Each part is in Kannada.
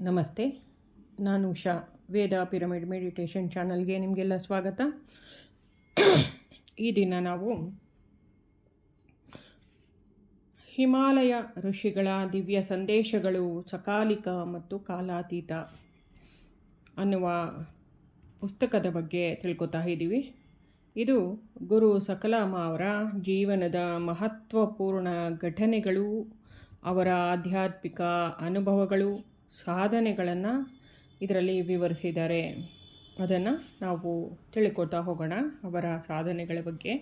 ನಮಸ್ತೆ, ನಾನು ಉಷಾ, ವೇದ ಪಿರಮಿಡ್ ಮೆಡಿಟೇಷನ್ ಚಾನಲ್ಗೆ ನಿಮಗೆಲ್ಲ ಸ್ವಾಗತ. ಈ ದಿನ ನಾವು ಹಿಮಾಲಯ ಋಷಿಗಳ ದಿವ್ಯ ಸಂದೇಶಗಳು ಸಕಾಲಿಕ ಮತ್ತು ಕಾಲಾತೀತ ಅನ್ನುವ ಪುಸ್ತಕದ ಬಗ್ಗೆ ತಿಳ್ಕೊತಾ ಇದ್ದೀವಿ. ಇದು ಗುರು ಸಕಲಾಮ ಅವರ ಜೀವನದ ಮಹತ್ವಪೂರ್ಣ ಘಟನೆಗಳು, ಅವರ ಆಧ್ಯಾತ್ಮಿಕ ಅನುಭವಗಳು ಸಾಧನೆಗಳನ್ನು ಇದರಲ್ಲಿ ವಿವರಿಸಿದ್ದಾರೆ. ಅದನ್ನು ನಾವು ತಿಳ್ಕೊತಾ ಹೋಗೋಣ ಅವರ ಸಾಧನೆಗಳ ಬಗ್ಗೆ.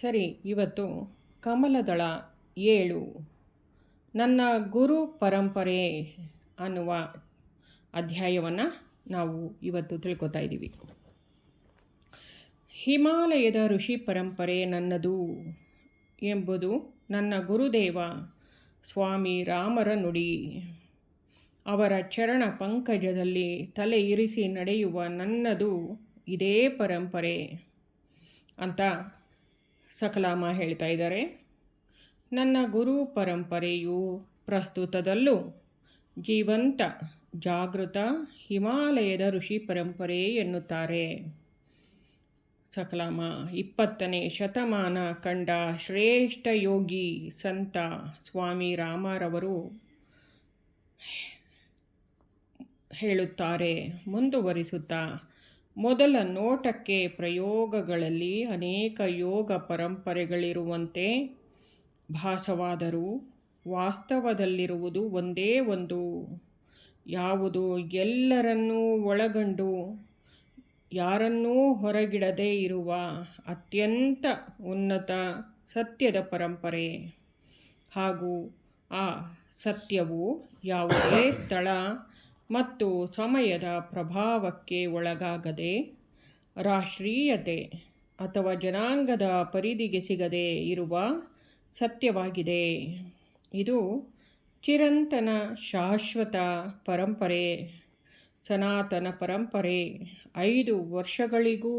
ಸರಿ, ಇವತ್ತು ಕಮಲದಳ ಏಳು. ನನ್ನ ಗುರು ಪರಂಪರೆ ಅನ್ನುವ ಅಧ್ಯಾಯವನ್ನು ನಾವು ಇವತ್ತು ತಿಳ್ಕೊತಾ ಇದ್ದೀವಿ. ಹಿಮಾಲಯದ ಋಷಿ ಪರಂಪರೆ ನನ್ನದು ಎಂಬುದು ನನ್ನ ಗುರುದೇವ ಸ್ವಾಮಿ ರಾಮರ ನುಡಿ. ಅವರ ಚರಣ ಪಂಕಜದಲ್ಲಿ ತಲೆ ಇರಿಸಿ ನಡೆಯುವ ನನ್ನದು ಇದೇ ಪರಂಪರೆ ಅಂತ ಸಕಲಾಮ ಹೇಳ್ತಾ ಇದ್ದಾರೆ. ನನ್ನ ಗುರು ಪರಂಪರೆಯು ಪ್ರಸ್ತುತದಲ್ಲೂ ಜೀವಂತ, ಜಾಗೃತ ಹಿಮಾಲಯದ ಋಷಿ ಪರಂಪರೆ ಎನ್ನುತ್ತಾರೆ. ಸಕಲಾಮ ಇಪ್ಪತ್ತನೇ ಶತಮಾನ ಕಂಡ ಶ್ರೇಷ್ಠ ಯೋಗಿ ಸಂತ ಸ್ವಾಮಿ ರಾಮರವರು ಹೇಳುತ್ತಾರೆ, ಮುಂದುವರಿಸುತ್ತಾ, ಮೊದಲ ನೋಟಕ್ಕೆ ಪ್ರಯೋಗಗಳಲ್ಲಿ ಅನೇಕ ಯೋಗ ಪರಂಪರೆಗಳಿರುವಂತೆ ಭಾಸವಾದರೂ ವಾಸ್ತವದಲ್ಲಿರುವುದು ಒಂದೇ ಒಂದು. ಯಾವುದು ಎಲ್ಲರನ್ನೂ ಒಳಗಂಡು ಯಾರನ್ನೂ ಹೊರಗಿಡದೇ ಇರುವ ಅತ್ಯಂತ ಉನ್ನತ ಸತ್ಯದ ಪರಂಪರೆ ಹಾಗೂ ಆ ಸತ್ಯವು ಯಾವುದೇ ಸ್ಥಳ ಮತ್ತು ಸಮಯದ ಪ್ರಭಾವಕ್ಕೆ ಒಳಗಾಗದೆ ರಾಷ್ಟ್ರೀಯತೆ ಅಥವಾ ಜನಾಂಗದ ಪರಿಧಿಗೆ ಸಿಗದೆ ಇರುವ ಸತ್ಯವಾಗಿದೆ. ಇದು ಚಿರಂತನ ಶಾಶ್ವತ ಪರಂಪರೆ. ಸನಾತನ ಪರಂಪರೆ. ಐದು ವರ್ಷಗಳಿಗೂ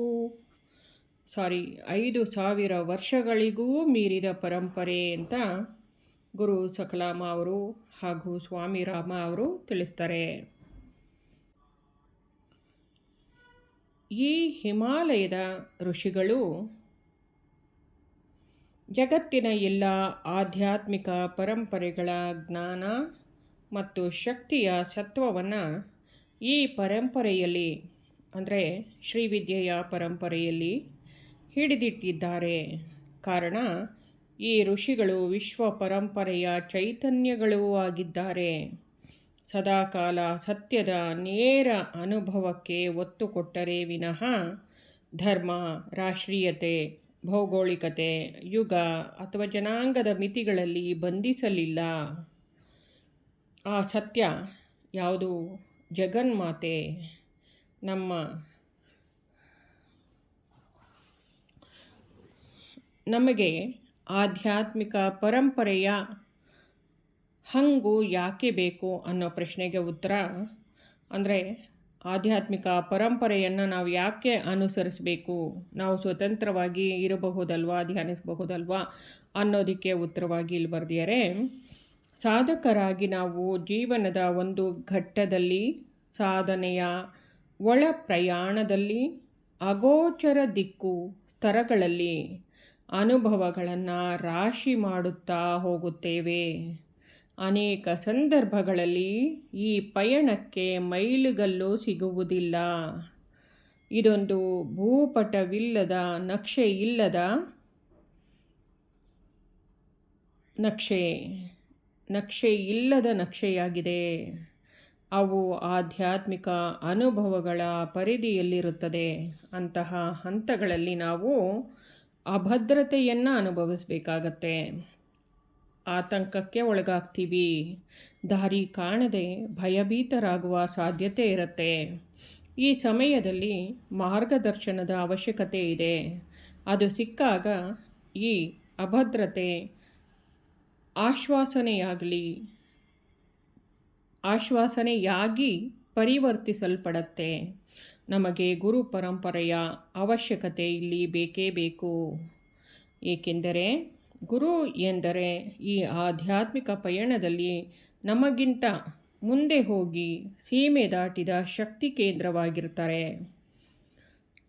ಸಾರಿ ಐದು ಸಾವಿರ ವರ್ಷಗಳಿಗೂ ಮೀರಿದ ಪರಂಪರೆ ಅಂತ ಗುರು ಸಕಲಾಮ ಅವರು ಹಾಗೂ ಸ್ವಾಮಿ ರಾಮ ಅವರು ತಿಳಿಸ್ತಾರೆ. ಈ ಹಿಮಾಲಯದ ಋಷಿಗಳು ಜಗತ್ತಿನ ಎಲ್ಲ ಆಧ್ಯಾತ್ಮಿಕ ಪರಂಪರೆಗಳ ಜ್ಞಾನ ಮತ್ತು ಶಕ್ತಿಯ ಸತ್ವವನ್ನು ಈ ಪರಂಪರೆಯಲ್ಲಿ, ಅಂದರೆ ಶ್ರೀವಿದ್ಯೆಯ ಪರಂಪರೆಯಲ್ಲಿ ಹಿಡಿದಿಟ್ಟಿದ್ದಾರೆ. ಕಾರಣ, ಈ ಋಷಿಗಳು ವಿಶ್ವ ಪರಂಪರೆಯ ಚೈತನ್ಯಗಳೂ ಆಗಿದ್ದಾರೆ. ಸದಾಕಾಲ ಸತ್ಯದ ನೇರ ಅನುಭವಕ್ಕೆ ಒತ್ತು ಕೊಟ್ಟರೆ ವಿನಃ ಧರ್ಮ, ರಾಷ್ಟ್ರೀಯತೆ, ಭೌಗೋಳಿಕತೆ, ಯುಗ ಅಥವಾ ಜನಾಂಗದ ಮಿತಿಗಳಲ್ಲಿ ಬಂಧಿಸಲಿಲ್ಲ. ಆ ಸತ್ಯ ಯಾವುದು? ಜಗನ್ಮಾತೆ, ನಮ್ಮ ನಮಗೆ ಆಧ್ಯಾತ್ಮಿಕ ಪರಂಪರೆಯ ಹಂಗು ಯಾಕೆ ಬೇಕು ಅನ್ನೋ ಪ್ರಶ್ನೆಗೆ ಉತ್ತರ, ಅಂದರೆ ಆಧ್ಯಾತ್ಮಿಕ ಪರಂಪರೆಯನ್ನು ನಾವು ಯಾಕೆ ಅನುಸರಿಸಬೇಕು, ನಾವು ಸ್ವತಂತ್ರವಾಗಿ ಇರಬಹುದಲ್ವಾ, ಧ್ಯಾನಿಸಬಹುದಲ್ವಾ ಅನ್ನೋದಕ್ಕೆ ಉತ್ತರವಾಗಿ ಇಲ್ಲಿ ಬರೆದಿದ್ದಾರೆ. ಸಾಧಕರಾಗಿ ನಾವು ಜೀವನದ ಒಂದು ಘಟ್ಟದಲ್ಲಿ, ಸಾಧನೆಯ ಒಳ ಪ್ರಯಾಣದಲ್ಲಿ, ಅಗೋಚರ ದಿಕ್ಕು ಸ್ತರಗಳಲ್ಲಿ ಅನುಭವಗಳನ್ನು ರಾಶಿ ಮಾಡುತ್ತಾ ಹೋಗುತ್ತೇವೆ. ಅನೇಕ ಸಂದರ್ಭಗಳಲ್ಲಿ ಈ ಪಯಣಕ್ಕೆ ಮೈಲುಗಲ್ಲು ಸಿಗುವುದಿಲ್ಲ. ಇದೊಂದು ಭೂಪಟವಿಲ್ಲದ ನಕ್ಷೆ ಇಲ್ಲದ ನಕ್ಷೆ. ನಕ್ಷೆ ಇಲ್ಲದ ನಕ್ಷೆಯಾಗಿದೆ. ಅವು ಆಧ್ಯಾತ್ಮಿಕ ಅನುಭವಗಳ ಪರಿಧಿಯಲ್ಲಿರುತ್ತದೆ. ಅಂತಹ ಹಂತಗಳಲ್ಲಿ ನಾವು ಅಭದ್ರತೆಯನ್ನು ಅನುಭವಿಸಬೇಕಾಗತ್ತೆ. ಆತಂಕಕ್ಕೆ ಒಳಗಾಗ್ತೀವಿ. ದಾರಿ ಕಾಣದೆ ಭಯಭೀತರಾಗುವ ಸಾಧ್ಯತೆ ಇರುತ್ತೆ. ಈ ಸಮಯದಲ್ಲಿ ಮಾರ್ಗದರ್ಶನದ ಅವಶ್ಯಕತೆ ಇದೆ. ಅದು ಸಿಕ್ಕಾಗ ಈ ಅಭದ್ರತೆ ಆಶ್ವಾಸನೆಯಾಗಲಿ, ಆಶ್ವಾಸನೆಯಾಗಿ ಪರಿವರ್ತಿಸಲ್ಪಡತ್ತೆ. ನಮಗೆ ಗುರು ಪರಂಪರೆಯ ಅವಶ್ಯಕತೆ ಇಲ್ಲಿ ಬೇಕೇ ಬೇಕು. ಏಕೆಂದರೆ, ಗುರು ಎಂದರೆ ಈ ಆಧ್ಯಾತ್ಮಿಕ ಪಯಣದಲ್ಲಿ ನಮಗಿಂತ ಮುಂದೆ ಹೋಗಿ ಸೀಮೆ ದಾಟಿದ ಶಕ್ತಿ ಕೇಂದ್ರವಾಗಿರ್ತಾರೆ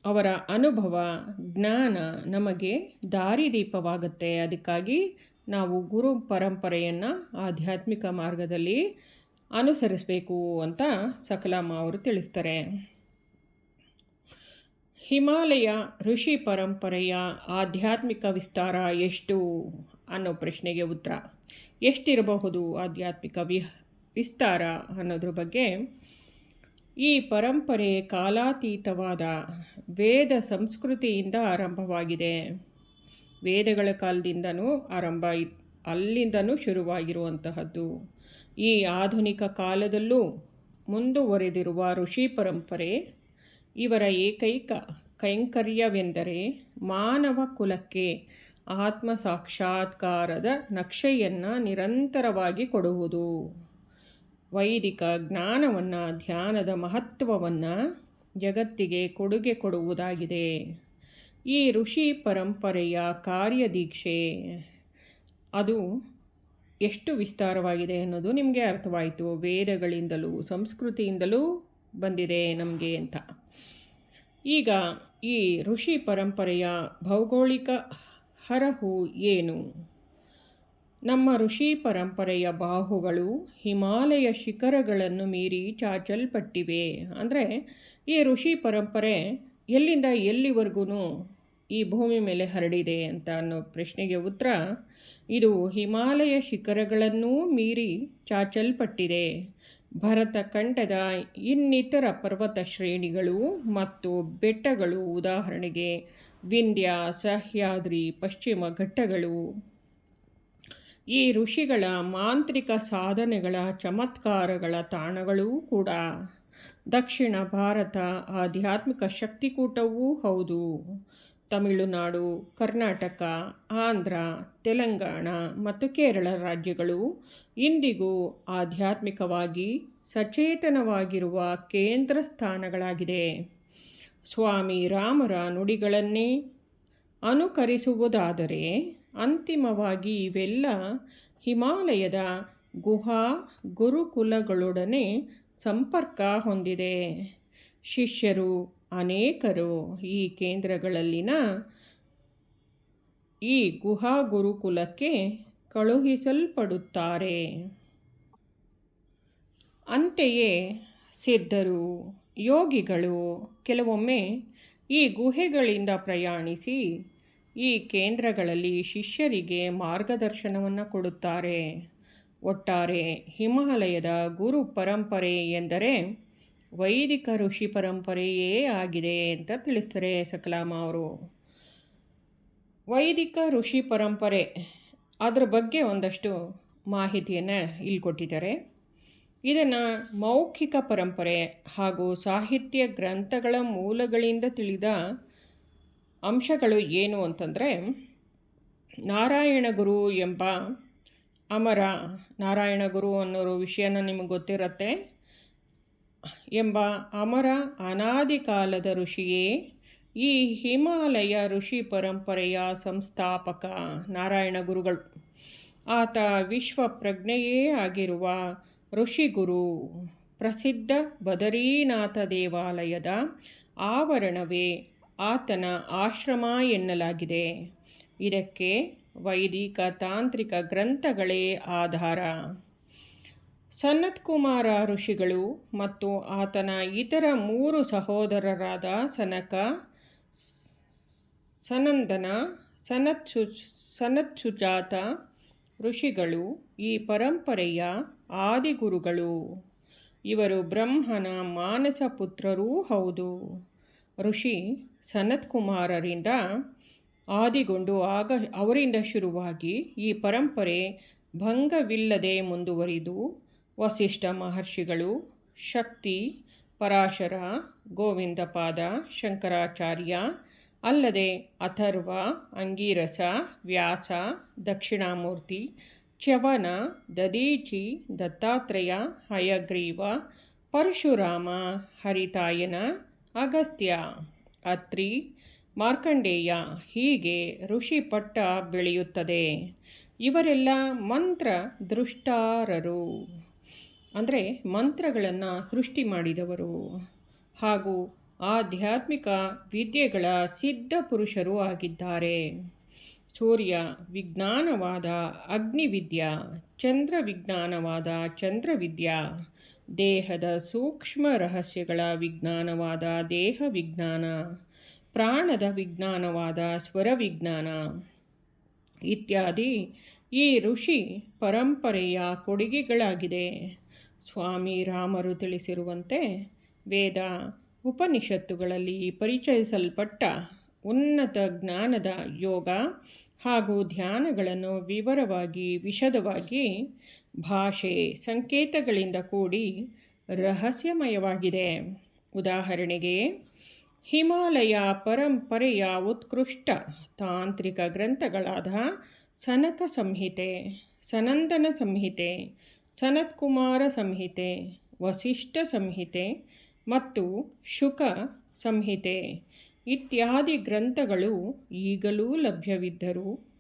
ಅವರ ಅನುಭವ, ಜ್ಞಾನ ನಮಗೆ ದಾರಿದೀಪವಾಗುತ್ತೆ. ಅದಕ್ಕಾಗಿ ನಾವು ಗುರು ಪರಂಪರೆಯನ್ನು ಆಧ್ಯಾತ್ಮಿಕ ಮಾರ್ಗದಲ್ಲಿ ಅನುಸರಿಸಬೇಕು ಅಂತ ಸಕಲಮ್ಮ ಅವರು ತಿಳಿಸ್ತಾರೆ. ಹಿಮಾಲಯ ಋಷಿ ಪರಂಪರೆಯ ಆಧ್ಯಾತ್ಮಿಕ ವಿಸ್ತಾರ ಎಷ್ಟು ಅನ್ನೋ ಪ್ರಶ್ನೆಗೆ ಉತ್ತರ. ಎಷ್ಟಿರಬಹುದು ಆಧ್ಯಾತ್ಮಿಕ ವಿ, ವಿಸ್ತಾರ ಅನ್ನೋದ್ರ ಬಗ್ಗೆ? ಈ ಪರಂಪರೆ ಕಾಲಾತೀತವಾದ ವೇದ ಸಂಸ್ಕೃತಿಯಿಂದ ಆರಂಭವಾಗಿದೆ. ವೇದಗಳ ಕಾಲದಿಂದನೂ ಆರಂಭ ಅಲ್ಲಿಂದನೂ ಶುರುವಾಗಿರುವಂತಹದ್ದು. ಈ ಆಧುನಿಕ ಕಾಲದಲ್ಲೂ ಮುಂದುವರೆದಿರುವ ಋಷಿ ಪರಂಪರೆ ಇವರ ಏಕೈಕ ಕೈಂಕರ್ಯವೆಂದರೆ ಮಾನವ ಕುಲಕ್ಕೆ ಆತ್ಮ ಸಾಕ್ಷಾತ್ಕಾರದ ನಕ್ಷೆಯನ್ನು ನಿರಂತರವಾಗಿ ಕೊಡುವುದು. ವೈದಿಕ ಜ್ಞಾನವನ್ನು ಧ್ಯಾನದ ಮಹತ್ವವನ್ನು ಜಗತ್ತಿಗೆ ಕೊಡುಗೆ ಕೊಡುವುದಾಗಿದೆ. ಈ ಋಷಿ ಪರಂಪರೆಯ ಕಾರ್ಯದೀಕ್ಷೆ. ಅದು ಎಷ್ಟು ವಿಸ್ತಾರವಾಗಿದೆ ಅನ್ನೋದು ನಿಮಗೆ ಅರ್ಥವಾಯಿತು. ವೇದಗಳಿಂದಲೂ ಸಂಸ್ಕೃತಿಯಿಂದಲೂ ಬಂದಿದೆ ನಮಗೆ ಅಂತ. ಈಗ ಈ ಋಷಿ ಪರಂಪರೆಯ ಭೌಗೋಳಿಕ ಹರಹು ಏನು? ನಮ್ಮ ಋಷಿ ಪರಂಪರೆಯ ಬಾಹುಗಳು ಹಿಮಾಲಯ ಶಿಖರಗಳನ್ನು ಮೀರಿ ಚಾಚಲ್ಪಟ್ಟಿವೆ. ಅಂದರೆ ಈ ಋಷಿ ಪರಂಪರೆ ಎಲ್ಲಿಂದ ಎಲ್ಲಿವರೆಗೂ ಈ ಭೂಮಿ ಮೇಲೆ ಹರಡಿದೆ ಅಂತ ಅನ್ನೋ ಪ್ರಶ್ನೆಗೆ ಉತ್ತರ, ಇದು ಹಿಮಾಲಯ ಶಿಖರಗಳನ್ನೂ ಮೀರಿ ಚಾಚಲ್ಪಟ್ಟಿದೆ. ಭರತ ಖಂಡದ ಇನ್ನಿತರ ಪರ್ವತ ಶ್ರೇಣಿಗಳು ಮತ್ತು ಬೆಟ್ಟಗಳು ಉದಾಹರಣೆಗೆ ವಿಂಧ್ಯ, ಸಹ್ಯಾದ್ರಿ, ಪಶ್ಚಿಮ ಘಟ್ಟಗಳು. ಈ ಋಷಿಗಳ ಮಾಂತ್ರಿಕ ಸಾಧನೆಗಳ ಚಮತ್ಕಾರಗಳ ತಾಣಗಳೂ ಕೂಡ. ದಕ್ಷಿಣ ಭಾರತ ಆಧ್ಯಾತ್ಮಿಕ ಶಕ್ತಿಕೂಟವೂ ಹೌದು. ತಮಿಳುನಾಡು, ಕರ್ನಾಟಕ, ಆಂಧ್ರ, ತೆಲಂಗಾಣ ಮತ್ತು ಕೇರಳ ರಾಜ್ಯಗಳು ಇಂದಿಗೂ ಆಧ್ಯಾತ್ಮಿಕವಾಗಿ ಸಚೇತನವಾಗಿರುವ ಕೇಂದ್ರ ಸ್ಥಾನಗಳಾಗಿದೆ ಸ್ವಾಮಿ ರಾಮರ ನುಡಿಗಳನ್ನೇ ಅನುಕರಿಸುವುದಾದರೆ ಅಂತಿಮವಾಗಿ ಇವೆಲ್ಲ ಹಿಮಾಲಯದ ಗುಹಾ ಗುರುಕುಲಗಳೊಡನೆ ಸಂಪರ್ಕ ಹೊಂದಿದೆ. ಶಿಷ್ಯರು ಅನೇಕರು ಈ ಕೇಂದ್ರಗಳಲ್ಲಿನ ಈ ಗುಹಾ ಗುರುಕುಲಕ್ಕೆ ಕಳುಹಿಸಲ್ಪಡುತ್ತಾರೆ. ಅಂತೆಯೇ ಸಿದ್ಧರು, ಯೋಗಿಗಳು ಕೆಲವೊಮ್ಮೆ ಈ ಗುಹೆಗಳಿಂದ ಪ್ರಯಾಣಿಸಿ ಈ ಕೇಂದ್ರಗಳಲ್ಲಿ ಶಿಷ್ಯರಿಗೆ ಮಾರ್ಗದರ್ಶನವನ್ನು ಕೊಡುತ್ತಾರೆ. ಒಟ್ಟಾರೆ ಹಿಮಾಲಯದ ಗುರು ಪರಂಪರೆ ಎಂದರೆ ವೈದಿಕ ಋಷಿ ಪರಂಪರೆಯೇ ಆಗಿದೆ ಅಂತ ತಿಳಿಸ್ತಾರೆ ಸಕಲಾಮ ಅವರು. ವೈದಿಕ ಋಷಿ ಪರಂಪರೆ, ಅದರ ಬಗ್ಗೆ ಒಂದಷ್ಟು ಮಾಹಿತಿಯನ್ನು ಇಲ್ಲಿ ಕೊಟ್ಟಿದ್ದಾರೆ. ಇದನ್ನು ಮೌಖಿಕ ಪರಂಪರೆ ಹಾಗೂ ಸಾಹಿತ್ಯ ಗ್ರಂಥಗಳ ಮೂಲಗಳಿಂದ ತಿಳಿದ ಅಂಶಗಳು ಏನು ಅಂತಂದರೆ, ನಾರಾಯಣ ಗುರು ಎಂಬ ಅಮರ ನಾರಾಯಣ ಗುರು ಅನ್ನೋರು ವಿಷಯನ ನಿಮಗೆ ಗೊತ್ತಿರುತ್ತೆ. ಎಂಬ ಅಮರ ಅನಾದಿ ಕಾಲದ ಋಷಿಯೇ, ಈ ಹಿಮಾಲಯ ಋಷಿ ಪರಂಪರೆಯ ಸಂಸ್ಥಾಪಕ ನಾರಾಯಣ ಗುರುಗಳು. ಆತ ವಿಶ್ವ ಪ್ರಜ್ಞೆಯೇ ಆಗಿರುವ ಋಷಿಗುರು ಪ್ರಸಿದ್ಧ ಬದರೀನಾಥ ದೇವಾಲಯದ ಆವರಣವೇ ಆತನ ಆಶ್ರಮ ಎನ್ನಲಾಗಿದೆ. ಇದಕ್ಕೆ ವೈದಿಕ ತಾಂತ್ರಿಕ ಗ್ರಂಥಗಳೇ ಆಧಾರ. ಸನತ್ಕುಮಾರ ಋಷಿಗಳು ಮತ್ತು ಆತನ ಇತರ ಮೂರು ಸಹೋದರರಾದ ಸನಕ, ಸನಂದನ, ಸನತ್ ಸನತ್ ಸುಜಾತ ಋಷಿಗಳು ಈ ಪರಂಪರೆಯ ಆದಿಗುರುಗಳು. ಇವರು ಬ್ರಹ್ಮನ ಮಾನಸ ಪುತ್ರರೂ ಹೌದು. ಋಷಿ ಸನತ್ಕುಮಾರರಿಂದ ಆದಿಗೊಂಡು ಆಗ, ಅವರಿಂದ ಶುರುವಾಗಿ ಈ ಪರಂಪರೆ ಭಂಗವಿಲ್ಲದೆ ಮುಂದುವರಿದು ವಸಿಷ್ಠ ಮಹರ್ಷಿಗಳು ಶಕ್ತಿ, ಪರಾಶರ, ಗೋವಿಂದಪಾದ, ಶಂಕರಾಚಾರ್ಯ, ಅಲ್ಲದೆ ಅಥರ್ವ, ಅಂಗೀರಸ, ವ್ಯಾಸ, ದಕ್ಷಿಣಾಮೂರ್ತಿ, ಚ್ಯವನ ದದೀಚಿ ದತ್ತಾತ್ರೇಯ, ಹಯಗ್ರೀವ, ಪರಶುರಾಮ, ಹರಿತಾಯನ, ಅಗಸ್ತ್ಯ, ಅತ್ರಿ, ಮಾರ್ಕಂಡೇಯ ಹೀಗೆ ಋಷಿ ಪಟ್ಟ ಬೆಳೆಯುತ್ತದೆ. ಇವರೆಲ್ಲ ಮಂತ್ರ ದೃಷ್ಟಾರರು ಅಂದರೆ ಮಂತ್ರಗಳನ್ನು ಸೃಷ್ಟಿ ಮಾಡಿದವರು. ಹಾಗೂ ಆಧ್ಯಾತ್ಮಿಕ ವಿದ್ಯೆಗಳ ಸಿದ್ಧ ಪುರುಷರು ಆಗಿದ್ದಾರೆ. ಸೂರ್ಯ ವಿಜ್ಞಾನವಾದ ಅಗ್ನಿವಿದ್ಯ, ಚಂದ್ರ ವಿಜ್ಞಾನವಾದ ಚಂದ್ರವಿದ್ಯಾ, ದೇಹದ ಸೂಕ್ಷ್ಮ ರಹಸ್ಯಗಳ ವಿಜ್ಞಾನವಾದ ದೇಹ ವಿಜ್ಞಾನ, ಪ್ರಾಣದ ವಿಜ್ಞಾನವಾದ ಸ್ವರ ವಿಜ್ಞಾನ ಇತ್ಯಾದಿ ಈ ಋಷಿ ಪರಂಪರೆಯ ಕೊಡುಗೆಗಳಾಗಿದೆ. ಸ್ವಾಮಿ ರಾಮರು ತಿಳಿಸಿರುವಂತೆ ವೇದ ಉಪನಿಷತ್ತುಗಳಲ್ಲಿ ಪರಿಚಯಿಸಲ್ಪಟ್ಟ ಉನ್ನತ ಜ್ಞಾನದ ಯೋಗ ಹಾಗೂ ಧ್ಯಾನಗಳನ್ನು ವಿವರವಾಗಿ ವಿಶದವಾಗಿ ಭಾಷೆ ಸಂಕೇತಗಳಿಂದ ಕೂಡಿ ರಹಸ್ಯಮಯವಾಗಿದೆ. ಉದಾಹರಣೆಗೆ, ಹಿಮಾಲಯ ಪರಂಪರೆಯ ಉತ್ಕೃಷ್ಟ ತಾಂತ್ರಿಕ ಗ್ರಂಥಗಳಾದ ಸನಕ ಸಂಹಿತೆ, ಸನಂದನ ಸಂಹಿತೆ ಸನತ್ಕುಮಾರ ಸಂಹಿತೆ ವಸಿಷ್ಠ ಸಂಹಿತೆ ಮತ್ತು ಶುಕ ಸಂಹಿತೆ ಇತ್ಯಾದಿ ಗ್ರಂಥಗಳು ಈಗಲೂ ಲಭ್ಯವಿದ್ದರು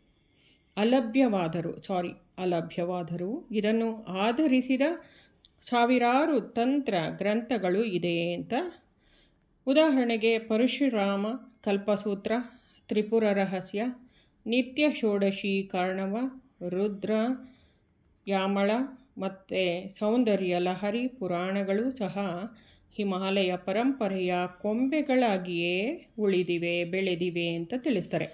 ಅಲಭ್ಯವಾದರು, ಸಾರಿ, ಅಲಭ್ಯವಾದರು ಇದನ್ನು ಆಧರಿಸಿದ ಸಾವಿರಾರು ತಂತ್ರ ಗ್ರಂಥಗಳು ಇದೆ ಅಂತ ಉದಾಹರಣೆಗೆ ಪರಶುರಾಮ, ಕಲ್ಪಸೂತ್ರ, ತ್ರಿಪುರ ರಹಸ್ಯ, ನಿತ್ಯ ಷೋಡಶಿ ಕಾರಣವ ರುದ್ರ, ಯಾಮಳ ಮತ್ತು ಸೌಂದರ್ಯ ಲಹರಿ ಪುರಾಣಗಳು ಸಹ ಹಿಮಾಲಯ ಪರಂಪರೆಯ ಕೊಂಬೆಗಳಾಗಿಯೇ ಉಳಿದಿವೆ, ಬೆಳೆದಿವೆ ಅಂತ ತಿಳಿಸ್ತಾರೆ.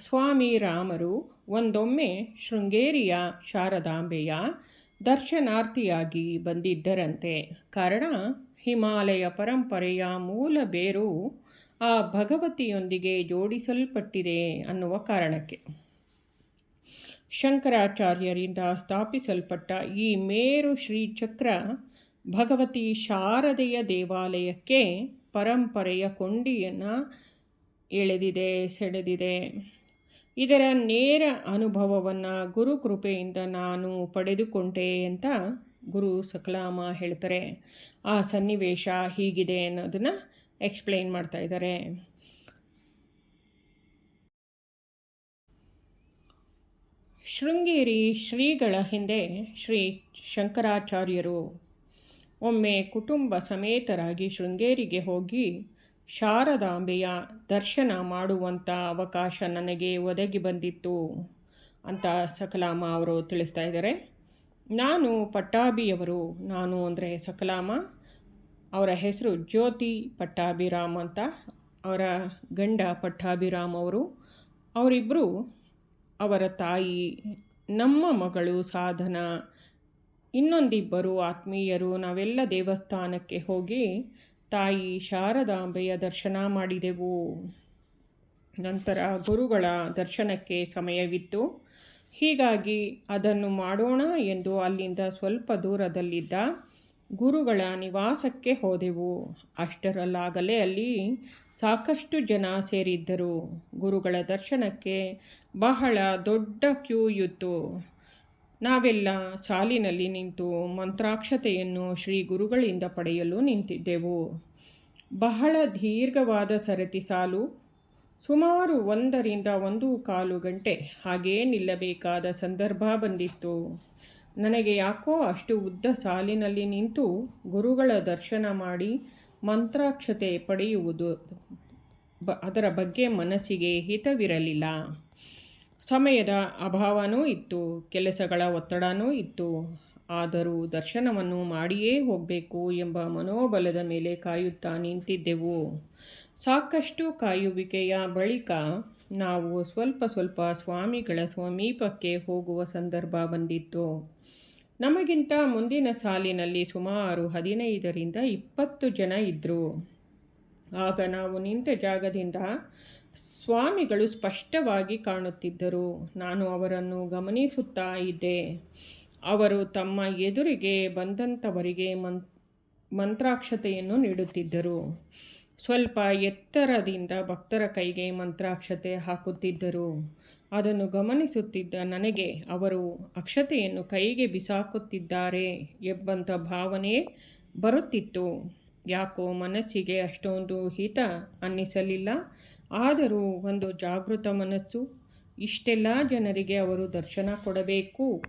ಸ್ವಾಮಿ ರಾಮರು ಒಂದೊಮ್ಮೆ ಶೃಂಗೇರಿಯ ಶಾರದಾಂಬೆಯ ದರ್ಶನಾರ್ಥಿಯಾಗಿ ಬಂದಿದ್ದರಂತೆ. ಕಾರಣ, ಹಿಮಾಲಯ ಪರಂಪರೆಯ ಮೂಲ ಬೇರು ಆ ಭಗವತಿಯೊಂದಿಗೆ ಜೋಡಿಸಲ್ಪಟ್ಟಿದೆ ಅನ್ನುವ ಕಾರಣಕ್ಕೆ. ಶಂಕರಾಚಾರ್ಯರಿಂದ ಸ್ಥಾಪಿಸಲ್ಪಟ್ಟ ಈ ಮೇರು ಶ್ರೀಚಕ್ರ ಭಗವತಿ ಶಾರದೆಯ ದೇವಾಲಯಕ್ಕೆ ಪರಂಪರೆಯ ಕೊಂಡಿಯನ್ನು ಎಳೆದಿದೆ, ಸೆಳೆದಿದೆ. ಇದರ ನೇರ ಅನುಭವವನ್ನು ಗುರು ಕೃಪೆಯಿಂದ ನಾನು ಪಡೆದುಕೊಂಡೆ ಅಂತ ಗುರು ಸಕಲಾಮ ಹೇಳ್ತಾರೆ. ಆ ಸನ್ನಿವೇಶ ಹೀಗಿದೆ ಅನ್ನೋದನ್ನು ಎಕ್ಸ್ಪ್ಲೈನ್ ಮಾಡ್ತಾ ಇದ್ದಾರೆ. ಶೃಂಗೇರಿ ಶ್ರೀಗಳ ಹಿಂದೆ ಶ್ರೀ ಶಂಕರಾಚಾರ್ಯರು. ಒಮ್ಮೆ ಕುಟುಂಬ ಸಮೇತರಾಗಿ ಶೃಂಗೇರಿಗೆ ಹೋಗಿ ಶಾರದಾಂಬೆಯ ದರ್ಶನ ಮಾಡುವಂಥ ಅವಕಾಶ ನನಗೆ ಒದಗಿ ಬಂದಿತ್ತು ಅಂತ ಸಕಲಾಮ ಅವರು ತಿಳಿಸ್ತಾ ಇದ್ದಾರೆ. ನಾನು ಪಟ್ಟಾಭಿಯವರು. ನಾನು ಅಂದರೆ ಸಕಲಾಮ. ಅವರ ಹೆಸರು ಜ್ಯೋತಿ ಪಟ್ಟಾಭಿರಾಮ್ ಅಂತ. ಅವರ ಗಂಡ ಪಟ್ಟಾಭಿರಾಮ್ ಅವರು. ಅವರಿಬ್ಬರು ಅವರ ತಾಯಿ, ನಮ್ಮ ಮಗಳು ಸಾಧನ. ಇನ್ನೊಂದಿಬ್ಬರು ಆತ್ಮೀಯರು, ನಾವೆಲ್ಲ ದೇವಸ್ಥಾನಕ್ಕೆ ಹೋಗಿ ತಾಯಿ ಶಾರದಾಂಬೆಯ ದರ್ಶನ ಮಾಡಿದೆವು. ನಂತರ ಗುರುಗಳ ದರ್ಶನಕ್ಕೆ ಸಮಯವಿತ್ತು. ಹೀಗಾಗಿ ಅದನ್ನು ಮಾಡೋಣ ಎಂದು ಅಲ್ಲಿಂದ ಸ್ವಲ್ಪ ದೂರದಲ್ಲಿದ್ದ ಗುರುಗಳ ನಿವಾಸಕ್ಕೆ ಹೋದೆವು. ಅಷ್ಟರಲ್ಲಾಗಲೇ ಅಲ್ಲಿ ಸಾಕಷ್ಟು ಜನ ಸೇರಿದ್ದರು. ಗುರುಗಳ ದರ್ಶನಕ್ಕೆ ಬಹಳ ದೊಡ್ಡ ಕ್ಯೂ ಇತ್ತು. ನಾವೆಲ್ಲ ಸಾಲಿನಲ್ಲಿ ನಿಂತು ಮಂತ್ರಾಕ್ಷತೆಯನ್ನು ಶ್ರೀ ಗುರುಗಳಿಂದ ಪಡೆಯಲು ನಿಂತಿದ್ದೆವು. ಬಹಳ ದೀರ್ಘವಾದ ಸರತಿ ಸಾಲು, ಸುಮಾರು ಒಂದರಿಂದ ಒಂದು ಕಾಲು ಗಂಟೆ ಹಾಗೇ ನಿಲ್ಲಬೇಕಾದ ಸಂದರ್ಭ ಬಂದಿತ್ತು. ನನಗೆ ಯಾಕೋ ಅಷ್ಟು ಉದ್ದ ಸಾಲಿನಲ್ಲಿ ನಿಂತು ಗುರುಗಳ ದರ್ಶನ ಮಾಡಿ ಮಂತ್ರಾಕ್ಷತೆ ಪಡೆಯುವುದು. ಬ, ಅದರ ಬಗ್ಗೆ ಮನಸ್ಸಿಗೆ ಹಿತವಿರಲಿಲ್ಲ. ಸಮಯದ ಅಭಾವನೂ ಇತ್ತು, ಕೆಲಸಗಳ ಒತ್ತಡನೂ ಇತ್ತು. ಆದರೂ ದರ್ಶನವನ್ನು ಮಾಡಿಯೇ ಹೋಗಬೇಕು ಎಂಬ ಮನೋಬಲದ ಮೇಲೆ ಕಾಯುತ್ತಾ ನಿಂತಿದ್ದೆವು. ಸಾಕಷ್ಟು ಕಾಯುವಿಕೆಯ ಬಳಿಕ ನಾವು ಸ್ವಲ್ಪ ಸ್ವಲ್ಪ ಸ್ವಾಮಿಗಳ ಸಮೀಪಕ್ಕೆ ಹೋಗುವ ಸಂದರ್ಭ ಬಂದಿತ್ತು. ನಮಗಿಂತ ಮುಂದಿನ ಸಾಲಿನಲ್ಲಿ ಸುಮಾರು ಹದಿನೈದರಿಂದ ಇಪ್ಪತ್ತು ಜನ ಇದ್ದರು ಆಗ ನಾವು ನಿಂತ ಜಾಗದಿಂದ ಸ್ವಾಮಿಗಳು ಸ್ಪಷ್ಟವಾಗಿ ಕಾಣುತ್ತಿದ್ದರು. ನಾನು ಅವರನ್ನು ಗಮನಿಸುತ್ತಾ ಇದ್ದೆ. ಅವರು ತಮ್ಮ ಎದುರಿಗೆ ಬಂದಂಥವರಿಗೆ ಮನ್ ಮಂತ್ರಾಕ್ಷತೆಯನ್ನು ನೀಡುತ್ತಿದ್ದರು. ಸ್ವಲ್ಪ ಎತ್ತರದಿಂದ ಭಕ್ತರ ಕೈಗೆ ಮಂತ್ರಾಕ್ಷತೆ ಹಾಕುತ್ತಿದ್ದರು. ಅದನ್ನು ಗಮನಿಸುತ್ತಿದ್ದ ನನಗೆ ಅವರು, ಅಕ್ಷತೆಯನ್ನು ಕೈಗೆ ಬಿಸಾಕುತ್ತಿದ್ದಾರೆ ಎಂಬಂಥ ಭಾವನೆ ಬರುತ್ತಿತ್ತು. ಯಾಕೋ ಮನಸ್ಸಿಗೆ ಅಷ್ಟೊಂದು ಹಿತ ಅನ್ನಿಸಲಿಲ್ಲ. ಆದರೂ ಒಂದು ಜಾಗೃತ ಮನಸ್ಸು, ಇಷ್ಟೆಲ್ಲ ಜನರಿಗೆ ಅವರು ದರ್ಶನ ಕೊಡಬೇಕು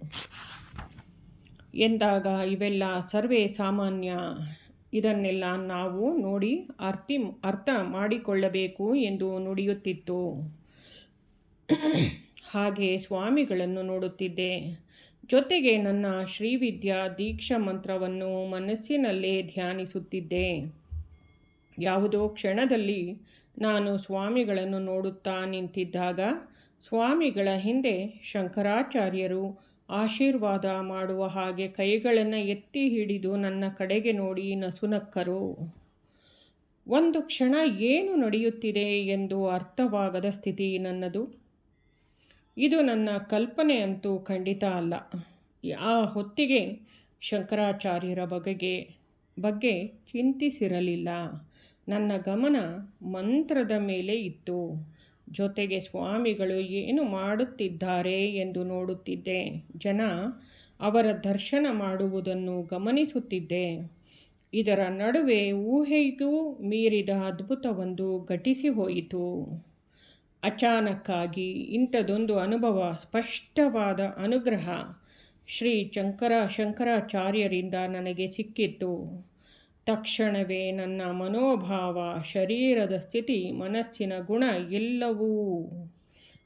ಎಂದಾಗ ಇವೆಲ್ಲ ಸರ್ವೇ ಸಾಮಾನ್ಯ. ಇದನ್ನೆಲ್ಲ ನಾವು ನೋಡಿ ಅರ್ಥಿ ಅರ್ಥ ಮಾಡಿಕೊಳ್ಳಬೇಕು ಎಂದು ನುಡಿಯುತ್ತಿತ್ತು. ಹಾಗೆ ಸ್ವಾಮಿಗಳನ್ನು ನೋಡುತ್ತಿದ್ದೆ. ಜೊತೆಗೆ ನನ್ನ ಶ್ರೀವಿದ್ಯಾ ದೀಕ್ಷಾ ಮಂತ್ರವನ್ನು ಮನಸ್ಸಿನಲ್ಲೇ ಧ್ಯಾನಿಸುತ್ತಿದ್ದೆ. ಯಾವುದೋ ಕ್ಷಣದಲ್ಲಿ ನಾನು ಸ್ವಾಮಿಗಳನ್ನು ನೋಡುತ್ತಾ ನಿಂತಿದ್ದಾಗ ಸ್ವಾಮಿಗಳ ಹಿಂದೆ ಶಂಕರಾಚಾರ್ಯರು ಆಶೀರ್ವಾದ ಮಾಡುವ ಹಾಗೆ ಕೈಗಳನ್ನು ಎತ್ತಿ ಹಿಡಿದು ನನ್ನ ಕಡೆಗೆ ನೋಡಿ ನಸುನಕ್ಕರು. ಒಂದು ಕ್ಷಣ ಏನು ನಡೆಯುತ್ತಿದೆ ಎಂದು ಅರ್ಥವಾಗದ ಸ್ಥಿತಿ ನನ್ನದು. ಇದು ನನ್ನ ಕಲ್ಪನೆ ಅಂತೂ ಖಂಡಿತ ಅಲ್ಲ. ಆ ಹೊತ್ತಿಗೆ ಶಂಕರಾಚಾರ್ಯರ ಬಗೆಗೆ, ಬಗ್ಗೆ ಚಿಂತಿಸಿರಲಿಲ್ಲ. ನನ್ನ ಗಮನ ಮಂತ್ರದ ಮೇಲೆ ಇತ್ತು. ಜೊತೆಗೆ ಸ್ವಾಮಿಗಳು ಏನು ಮಾಡುತ್ತಿದ್ದಾರೆ ಎಂದು ನೋಡುತ್ತಿದ್ದೆ. ಜನ ಅವರ ದರ್ಶನ ಮಾಡುವುದನ್ನು ಗಮನಿಸುತ್ತಿದ್ದೆ. ಇದರ ನಡುವೆ ಊಹೆಗೂ ಮೀರಿದ ಅದ್ಭುತವೊಂದು ಘಟಿಸಿ ಹೋಯಿತು. ಅಚಾನಕ್ಕಾಗಿ ಇಂಥದೊಂದು ಅನುಭವ ಸ್ಪಷ್ಟವಾದ ಅನುಗ್ರಹ ಶ್ರೀ ಶಂಕರ ಶಂಕರಾಚಾರ್ಯರಿಂದ ನನಗೆ ಸಿಕ್ಕಿತ್ತು. ತಕ್ಷಣವೇ ನನ್ನ ಮನೋಭಾವ, ಶರೀರದ ಸ್ಥಿತಿ, ಮನಸ್ಸಿನ ಗುಣ ಎಲ್ಲವೂ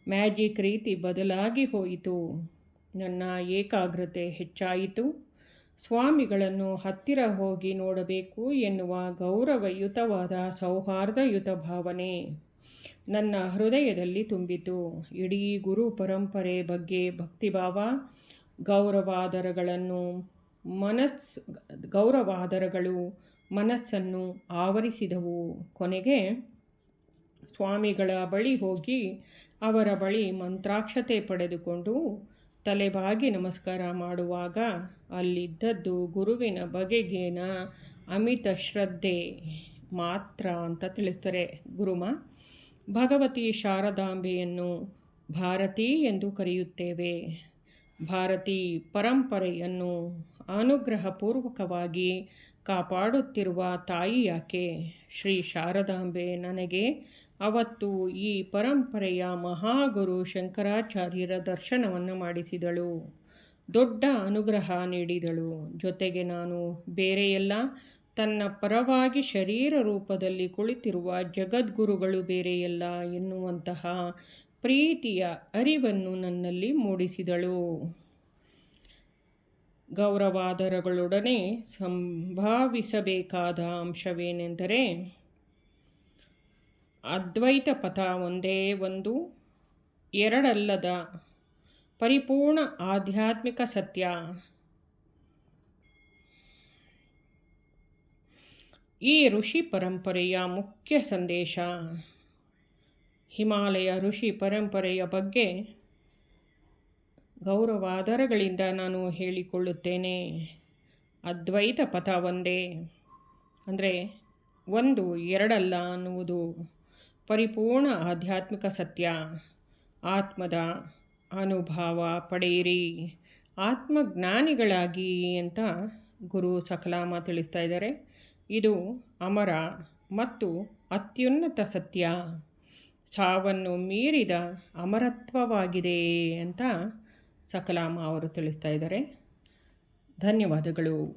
ಮ್ಯಾಜಿಕ್ ರೀತಿ ಬದಲಾಗಿ ಹೋಯಿತು. ನನ್ನ ಏಕಾಗ್ರತೆ ಹೆಚ್ಚಾಯಿತು. ಸ್ವಾಮಿಗಳನ್ನು ಹತ್ತಿರ ಹೋಗಿ ನೋಡಬೇಕು ಎನ್ನುವ ಗೌರವಯುತವಾದ ಸೌಹಾರ್ದಯುತ ಭಾವನೆ. ನನ್ನ ಹೃದಯದಲ್ಲಿ ತುಂಬಿತು. ಇಡೀ ಗುರು ಪರಂಪರೆ ಬಗ್ಗೆ ಭಕ್ತಿಭಾವ, ಗೌರವಾದರಗಳನ್ನು ಮನಸ್ ಗೌರವಾದರಗಳು ಮನಸ್ಸನ್ನು ಆವರಿಸಿದವು. ಕೊನೆಗೆ ಸ್ವಾಮಿಗಳ ಬಳಿ ಹೋಗಿ ಅವರ ಬಳಿ ಮಂತ್ರಾಕ್ಷತೆ ಪಡೆದುಕೊಂಡು ತಲೆಬಾಗಿ ನಮಸ್ಕಾರ ಮಾಡುವಾಗ ಅಲ್ಲಿದ್ದದ್ದು ಗುರುವಿನ ಬಗೆಗೇನ ಅಮಿತ ಶ್ರದ್ಧೆ ಮಾತ್ರ ಅಂತ ತಿಳಿಸ್ತಾರೆ ಗುರುಮ. ಭಗವತಿ ಶಾರದಾಂಬೆಯನ್ನು ಭಾರತಿ ಎಂದು ಕರೆಯುತ್ತೇವೆ. ಭಾರತಿ ಪರಂಪರೆಯನ್ನು ಅನುಗ್ರಹಪೂರ್ವಕವಾಗಿ ಕಾಪಾಡುತ್ತಿರುವ ತಾಯಿ ಯಾಕೆ? ಶ್ರೀ ಶಾರದಾಂಬೆ ನನಗೆ ಅವತ್ತು ಈ ಪರಂಪರೆಯ ಮಹಾಗುರು ಶಂಕರಾಚಾರ್ಯರ ದರ್ಶನವನ್ನು ಮಾಡಿಸಿದಳು. ದೊಡ್ಡ ಅನುಗ್ರಹ ನೀಡಿದಳು. ಜೊತೆಗೆ ನಾನು ಬೇರೆಯೆಲ್ಲ ತನ್ನ ಪರವಾಗಿ ಶರೀರ ರೂಪದಲ್ಲಿ ಕುಳಿತಿರುವ ಜಗದ್ಗುರುಗಳು ಬೇರೆಯಲ್ಲ ಎನ್ನುವಂತಹ ಪ್ರೀತಿಯ ಅರಿವನ್ನು ನನ್ನಲ್ಲಿ ಮೂಡಿಸಿದಳು. ಗೌರವಾದರಗಳೊಡನೆ ಸಂಭಾವಿಸಬೇಕಾದ ಅಂಶವೇನೆಂದರೆ, ಅದ್ವೈತ ಪಥ ಒಂದೇ ಒಂದು, ಎರಡಲ್ಲದ ಪರಿಪೂರ್ಣ ಆಧ್ಯಾತ್ಮಿಕ ಸತ್ಯ. ಈ ಋಷಿ ಪರಂಪರೆಯ ಮುಖ್ಯ ಸಂದೇಶ. ಹಿಮಾಲಯ ಋಷಿ ಪರಂಪರೆಯ ಬಗ್ಗೆ ಗೌರವಾದರಗಳಿಂದ ನಾನು ಹೇಳಿಕೊಳ್ಳುತ್ತೇನೆ. ಅದ್ವೈತ ಪಥ ಒಂದೇ. ಅಂದರೆ ಒಂದು, ಎರಡಲ್ಲ ಅನ್ನುವುದು ಪರಿಪೂರ್ಣ ಆಧ್ಯಾತ್ಮಿಕ ಸತ್ಯ. ಆತ್ಮದ ಅನುಭವ ಪಡೆಯಿರಿ. ಆತ್ಮಜ್ಞಾನಿಗಳಾಗಿ ಅಂತ ಗುರು ಸಕಲಾಮ ತಿಳಿಸ್ತಾ ಇದ್ದಾರೆ. ಇದು ಅಮರ ಮತ್ತು ಅತ್ಯುನ್ನತ ಸತ್ಯ. ಸಾವನ್ನು ಮೀರಿದ ಅಮರತ್ವವಾಗಿದೆ ಅಂತ ಸಕಲಾಮ ಅವರು ತಿಳಿಸ್ತಾ ಇದ್ದಾರೆ. ಧನ್ಯವಾದಗಳು.